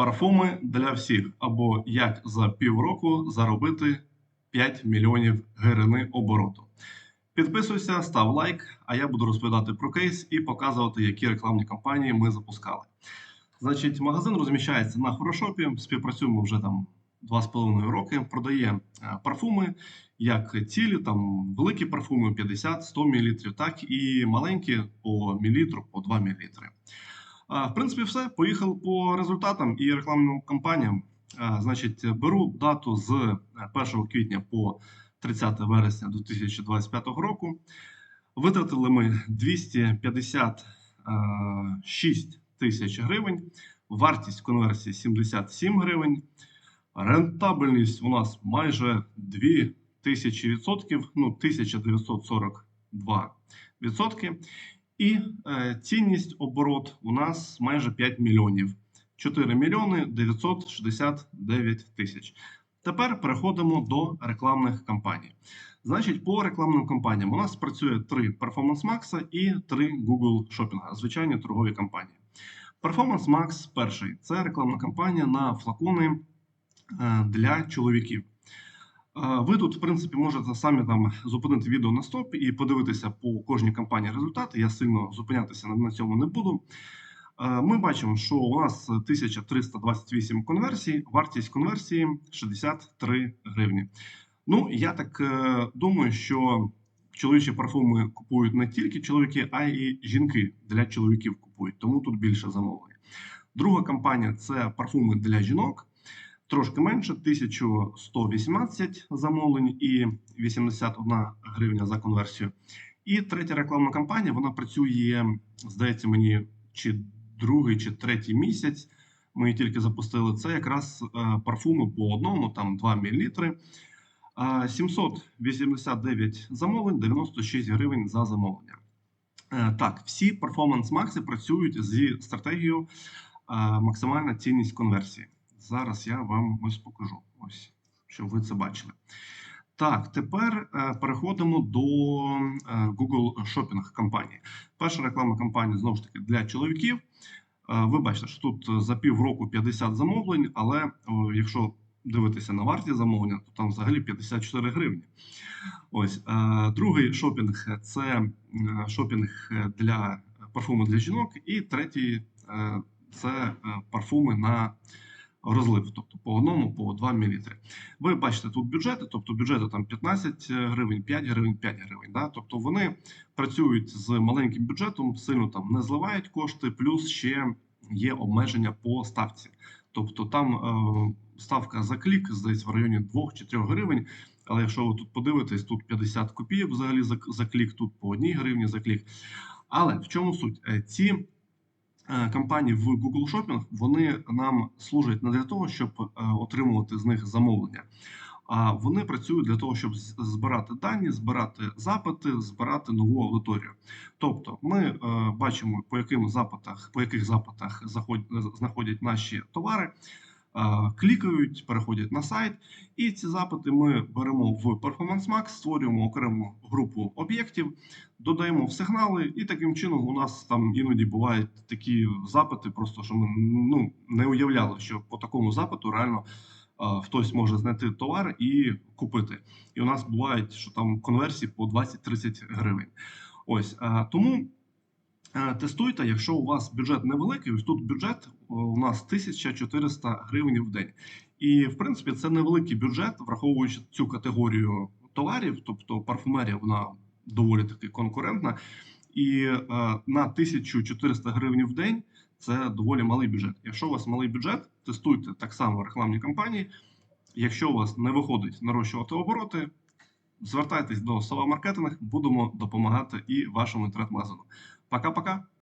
Парфуми для всіх або як за півроку заробити 5 мільйонів гривень обороту. Підписуйся, став лайк, а я буду розповідати про кейс і показувати, які рекламні кампанії ми запускали. Значить, магазин розміщається на Хорошопі. Співпрацюємо вже там 2,5 роки. Продає е, парфуми, як цілі, там великі парфуми 50-100 мл, так і маленькі по мілітру, по 2 мл. В принципі, все. Поїхав по результатам і рекламним кампаніям. Значить, беру дату з е, 1 квітня по 30 вересня 2025 року. Витратили ми 256 тисяч гривень, вартість конверсії 77 гривень. Рентабельність у нас майже 2000 відсотків, ну 1942 відсотки. І е, цінність оборот у нас майже 5 мільйонів. 4 мільйони 969 тисяч. Тепер переходимо до рекламних кампаній. Значить, по рекламним кампаніям у нас працює три Performance Max і три Google Shopping, звичайні торгові кампанії. Performance Max перший це рекламна кампанія на флакони е, для чоловіків. Ви тут, в принципі, можете самі там зупинити відео на стоп і подивитися по кожній кампанії результати. Я сильно зупинятися на- цьому не буду. Ми бачимо, що у нас 1328 конверсій, вартість конверсії 63 гривні. Ну, я так е, думаю, що чоловічі парфуми купують не тільки чоловіки, а й жінки для чоловіків купують, тому тут більше замовлень. Друга кампанія це парфуми для жінок. Трошки менше 1118 замовлень і 81 гривня за конверсію. І третя рекламна кампанія вона працює, здається, мені чи другий, чи третій місяць. Ми її тільки запустили. Це якраз е, парфуми по одному, там 2 мл. 789 замовлень, 96 гривень за замовлення. Е, Так, всі перформанс макси працюють зі стратегією е, максимальна цінність конверсії. Зараз я вам ось покажу, ось, щоб ви це бачили. Так, тепер е, переходимо до е, Google Shopping кампанії. Перша рекламна кампанія знову ж таки для чоловіків. Е, Ви бачите, що тут за півроку 50 замовлень, але якщо дивитися на вартість замовлення, то там взагалі 54 гривні. Ось другий шопінг це шопінг для парфуми для жінок, і третій це парфуми на розлив, тобто по одному, по 2 мл. Ви бачите тут бюджети, тобто бюджети там 15 гривень, 5 гривень, 5 гривень. Да? Тобто вони працюють з маленьким бюджетом, сильно там не зливають кошти, плюс ще є обмеження по ставці. Тобто там е, ставка за клік здається в районі 2 чи 3 гривень. Але якщо ви тут подивитесь, тут 50 копійок взагалі за, за клік, тут по 1 гривні за клік. Але в чому суть? Е, Ці е, кампанії в Google Shopping вони нам служать не для того, щоб е, отримувати з них замовлення. А вони працюють для того, щоб збирати дані, збирати запити, збирати нову аудиторію. Тобто, ми е, бачимо, по яким запитах, по яких запитах заход, знаходять наші товари, клікають, переходять на сайт, і ці запити ми беремо в Performance Max, створюємо окрему групу об'єктів, додаємо в сигнали, і таким чином у нас там іноді бувають такі запити, просто що ми ну, не уявляли, що по такому запиту реально хтось може знайти товар і купити. І у нас бувають, що там конверсії по 20-30 гривень. Ось тому. Е, Тестуйте, якщо у вас бюджет невеликий, ось тут бюджет у нас 1400 гривень в день. І в принципі це невеликий бюджет, враховуючи цю категорію товарів, тобто парфумерія вона доволі таки конкурентна. І е, на 1400 гривень в день це доволі малий бюджет. Якщо у вас малий бюджет, тестуйте так само рекламні кампанії. Якщо у вас не виходить нарощувати обороти, звертайтесь до Сова Маркетинг, будемо допомагати і вашому інтернет-магазину. Пока-пока.